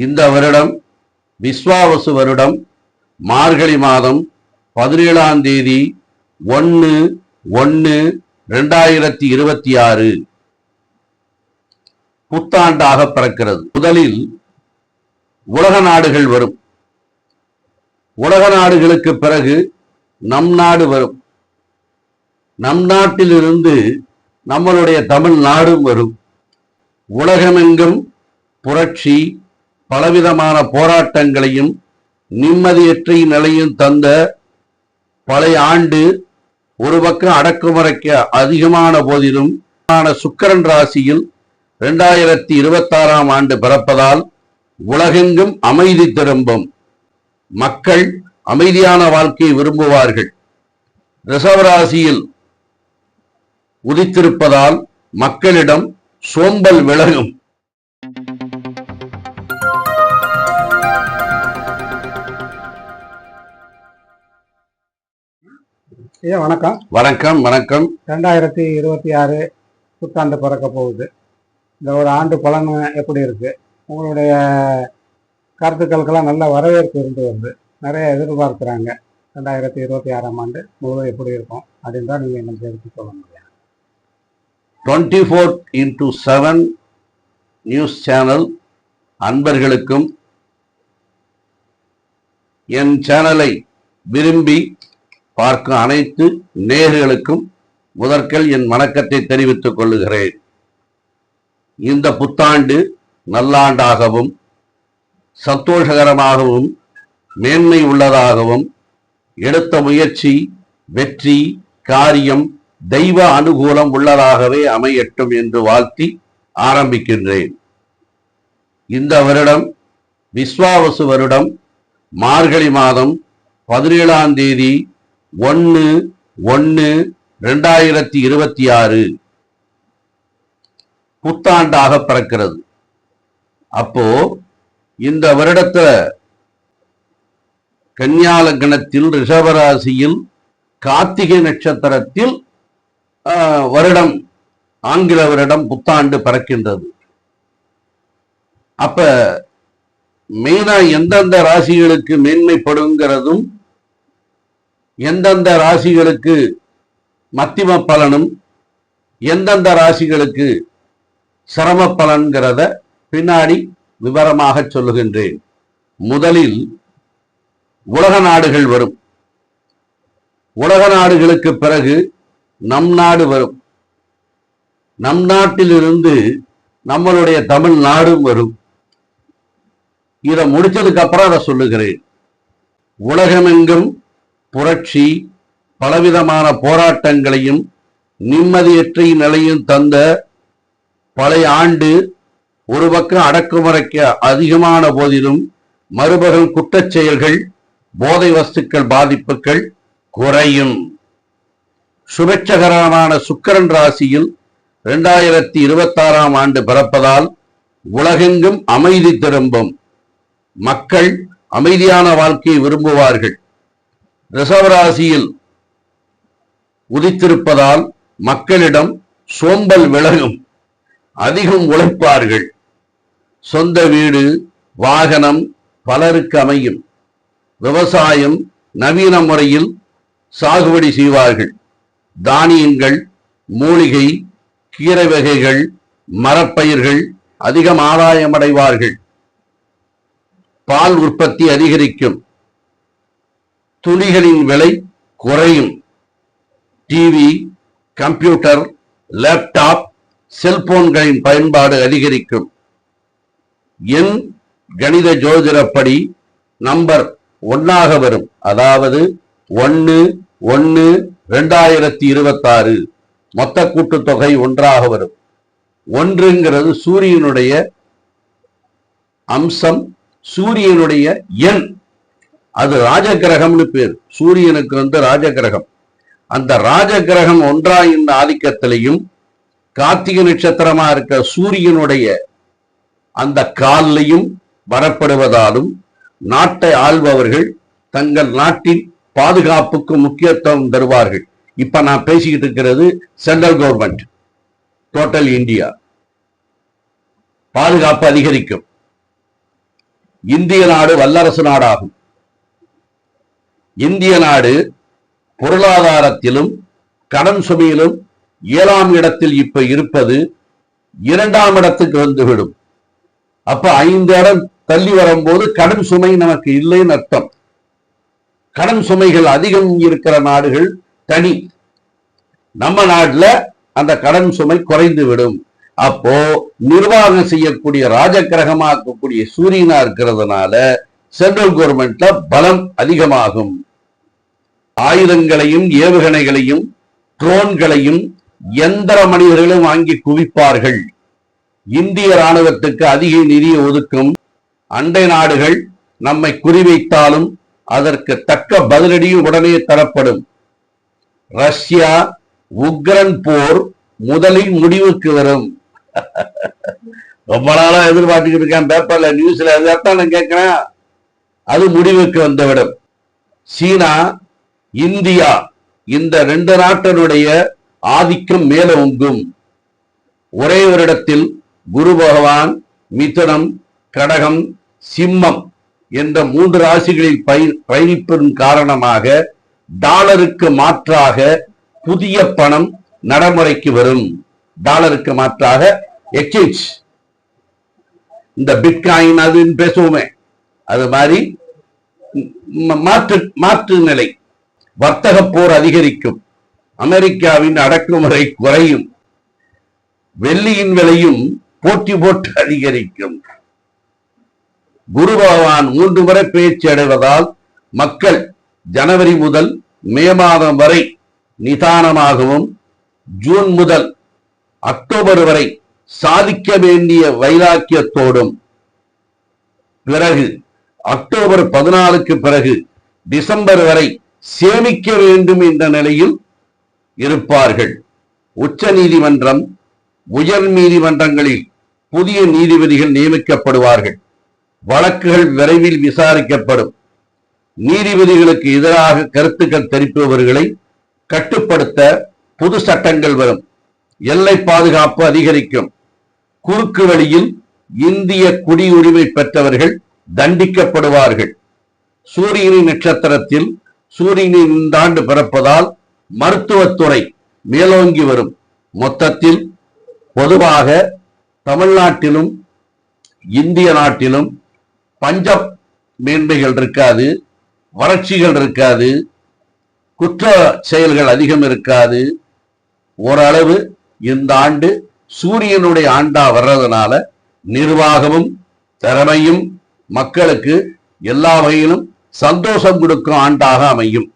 இந்த வருடம் விஸ்வாவசு வருடம் மார்கழி மாதம் பதினேழாம் தேதி ஒன்று ஒன்று ரெண்டாயிரத்தி இருபத்தி ஆறு. புத்தாண்டாக பிறக்கிறது. முதலில் உலக நாடுகள் வரும். உலக நாடுகளுக்கு பிறகு நம் நாடு வரும். நம் நாட்டிலிருந்து நம்மளுடைய தமிழ்நாடும் வரும். உலகமெங்கும் புரட்சி பலவிதமான போராட்டங்களையும் நிம்மதியற்ற நிலையும் தந்த பழைய ஆண்டு ஒரு பக்கம் அடக்குமுறைக்கு அதிகமான போதிலும் ஆன சுக்கிரன் ராசியில் இரண்டாயிரத்தி இருபத்தாறாம் ஆண்டு பிறப்பதால் உலகெங்கும் அமைதி திரும்பும். மக்கள் அமைதியான வாழ்க்கையை விரும்புவார்கள். ரிசவராசியில் உதித்திருப்பதால் மக்களிடம் சோம்பல் விலகும். ஐயா வணக்கம். வணக்கம் வணக்கம். ரெண்டாயிரத்தி இருபத்தி ஆறு புத்தாண்டு பிறக்க போகுது. இந்த ஒரு ஆண்டு பலன் எப்படி இருக்கு? உங்களுடைய கருத்துக்களுக்கெல்லாம் நல்ல வரவேற்பு இருந்து வருது. நிறைய எதிர்பார்க்குறாங்க. ரெண்டாயிரத்தி இருபத்தி ஆறாம் ஆண்டு முழுவதும் எப்படி இருக்கும் அப்படின்றா நீங்கள் எங்களுக்கு எடுத்து சொல்ல முடியும். Twenty four into seven news channel அன்பர்களுக்கும் என் சேனலை விரும்பி பார்க்கும் அனைத்து நேர்களுக்கும் முதற்கள் என் வணக்கத்தை தெரிவித்துக் கொள்ளுகிறேன். இந்த புத்தாண்டு நல்லாண்டாகவும் சந்தோஷகரமாகவும் மேன்மை உள்ளதாகவும் எடுத்த முயற்சி வெற்றி காரியம் தெய்வ அனுகூலம் உள்ளதாகவே அமையட்டும் என்று வாழ்த்தி ஆரம்பிக்கின்றேன். இந்த வருடம் விஸ்வாவசு வருடம் மார்கழி மாதம் பதினேழாம் தேதி ஒன்று ஒன்று ரெண்டாயிரத்தி இருபத்தி ஆறு. புத்தாண்டாக பிறக்கிறது. அப்போ இந்த வருடத்துல கன்னியாலக்கணத்தில் ரிஷபராசியில் கார்த்திகை நட்சத்திரத்தில் ஆஹ், வருடம் ஆங்கில வருடம் புத்தாண்டு பிறக்கின்றது. அப்ப மெயினா எந்தெந்த ராசிகளுக்கு மேன்மைப்படுங்கிறதும் எந்தெந்த ராசிகளுக்கு மத்திம பலனும் எந்தெந்த ராசிகளுக்கு சிரம பலன்கிறத பின்னாடி விவரமாக சொல்லுகின்றேன். முதலில் உலக நாடுகள் வரும். உலக நாடுகளுக்கு பிறகு நம் நாடு வரும். நம் நாட்டிலிருந்து நம்மளுடைய தமிழ்நாடும் வரும். இதை முடிச்சதுக்கு அப்புறம் அதை சொல்லுகிறேன். உலகமெங்கும் புரட்சி பலவிதமான போராட்டங்களையும் நிம்மதியற்ற நிலையும் தந்த பழைய ஆண்டு ஒரு பக்கம் அடக்குமுறைக்கு அதிகமான போதிலும் மறுபகம் குற்றச் செயல்கள் போதை வஸ்துக்கள் பாதிப்புகள் குறையும். சுபட்சகரமான சுக்கிரன் ராசியில் இரண்டாயிரத்தி இருபத்தாறாம் ஆண்டு பிறப்பதால் உலகெங்கும் அமைதி திரும்பும். மக்கள் அமைதியான வாழ்க்கையை விரும்புவார்கள். ரிசவராசியில் உதித்திருப்பதால் மக்களிடம் சோம்பல் விலகும். அதிகம் உழைப்பார்கள். சொந்த வீடு வாகனம் பலருக்கு அமையும். விவசாயம் நவீன முறையில் சாகுபடி செய்வார்கள். தானியங்கள் மூலிகை கீரை வகைகள் மரப்பயிர்கள் அதிகம் ஆதாயமடைவார்கள். பால் உற்பத்தி அதிகரிக்கும். துணிகளின் விலை குறையும். டிவி கம்ப்யூட்டர் லேப்டாப் செல்போன்களின் பயன்பாடு அதிகரிக்கும். எண் கணித ஜோதிடப்படி நம்பர் ஒன்னாக வரும். அதாவது ஒன்று ஒன்று ரெண்டாயிரத்தி இருபத்தாறு. மொத்த கூட்டுத்தொகை ஒன்றாக வரும். ஒன்றுங்கிறது சூரியனுடைய அம்சம் சூரியனுடைய எண். அது ராஜகிரகம்னு பேர். சூரியனுக்கு வந்து ராஜகிரகம். அந்த ராஜகிரகம் ஒன்றாயின் ஆதிக்கத்திலையும் கார்த்திகை நட்சத்திரமா இருக்க சூரியனுடைய அந்த கால்லையும் வரப்படுவதாலும் நாட்டை ஆள்பவர்கள் தங்கள் நாட்டின் பாதுகாப்புக்கு முக்கியத்துவம் தருவார்கள். இப்ப நான் பேசிக்கிட்டு இருக்கிறது சென்ட்ரல் கவர்மெண்ட் டோட்டல் இந்தியா. பாதுகாப்பு அதிகரிக்கும். இந்திய நாடு வல்லரசு நாடாகும். இந்திய நாடு பொருளாதாரத்திலும் கடன் சுமையிலும் ஏழாம் இடத்தில் இப்ப இருப்பது இரண்டாம் இடத்துக்கு வந்துவிடும். அப்ப ஐந்து இடம் தள்ளி வரும்போது கடன் சுமை நமக்கு இல்லைன்னு அர்த்தம். கடன் சுமைகள் அதிகம் இருக்கிற நாடுகள் தனி. நம்ம நாட்டில் அந்த கடன் சுமை குறைந்து விடும் அப்போ நிர்வாகம் செய்யக்கூடிய ராஜகிரகமாக்கக்கூடிய சூரியனா இருக்கிறதுனால சென்ட்ரல் கவர்மெண்ட்ல பலம் அதிகமாகும். ஆயுதங்களையும் ஏவுகணைகளையும் ட்ரோன்களையும் எந்திர மனிதர்களும் வாங்கி குவிப்பார்கள். இந்திய ராணுவத்துக்கு அதிக நிதிய ஒதுக்கும் அண்டை நாடுகள் நம்மை குறிவைத்தாலும் அதற்கு தக்க பதிலடியும் உடனே தரப்படும். ரஷ்யா உக்ரன் போர் முதலில் முடிவுக்கு வரும். ரொம்ப நாளா எதிர்பார்த்துக்கிட்டு இருக்கேன் பேப்பர்ல நியூஸ்ல அதான் நான் கேட்கிறேன். அது முடிவுக்கு வந்துவிடும். சீனா இந்தியா இந்த ரெண்டு நாட்டினுடைய ஆதிக்கம் மேலோங்கும் ஒரே ஒரு இடத்தில் குரு பகவான் மிதுனம் கடகம் சிம்மம் என்ற மூன்று ராசிகளில் பய- பயணிப்பதன் காரணமாக டாலருக்கு மாற்றாக புதிய பணம் நடைமுறைக்கு வரும். டாலருக்கு மாற்றாக எக்ஸ்சேஞ்ச். இந்த பிட்காயின் அதுன்னு பேசுவோமே. அது மாதிரி மாற்று மாற்று நிலை. வர்த்தக போர் அதிகரிக்கும். அமெரிக்காவின் அடக்குமுறை குறையும். வெள்ளியின் விலையும் போட்டி போட்டு அதிகரிக்கும். குரு பகவான் மூன்று முறை பேச்சு அடைவதால் மக்கள் ஜனவரி முதல் மே மாதம் வரை நிதானமாகவும் ஜூன் முதல் அக்டோபர் வரை சாதிக்க வேண்டிய வைராக்கியத்தோடும். பிறகு அக்டோபர் பதினாலுக்கு பிறகு டிசம்பர் வரை சேமிக்க வேண்டும் என்ற நிலையில் இருப்பார்கள். உச்ச நீதிமன்றம் உயர் நீதிமன்றங்களில் புதிய நீதிபதிகள் நியமிக்கப்படுவார்கள். வழக்குகள் விரைவில் விசாரிக்கப்படும். நீதிபதிகளுக்கு எதிராக கருத்துக்கள் தெரிவிப்பவர்களை கட்டுப்படுத்த புது சட்டங்கள் வரும். எல்லை பாதுகாப்பு அதிகரிக்கும். குறுக்கு வழியில் இந்திய குடியுரிமை பெற்றவர்கள் தண்டிக்கப்படுவார்கள். சூரியனின் நட்சத்திரத்தில் சூரியனின் இந்த ஆண்டு பிறப்பதால் மருத்துவத்துறை மேலோங்கி வரும். மொத்தத்தில் பொதுவாக தமிழ்நாட்டிலும் இந்திய நாட்டிலும் பஞ்ச மேன்மைகள் இருக்காது வறட்சிகள் இருக்காது குற்ற செயல்கள் அதிகம் இருக்காது. ஓரளவு இந்த ஆண்டு சூரியனுடைய ஆண்டா வர்றதுனால நிர்வாகமும் திறமையும் மக்களுக்கு எல்லா வகையிலும் சந்தோஷம் கொடுக்கும் ஆண்டாக அமையும்.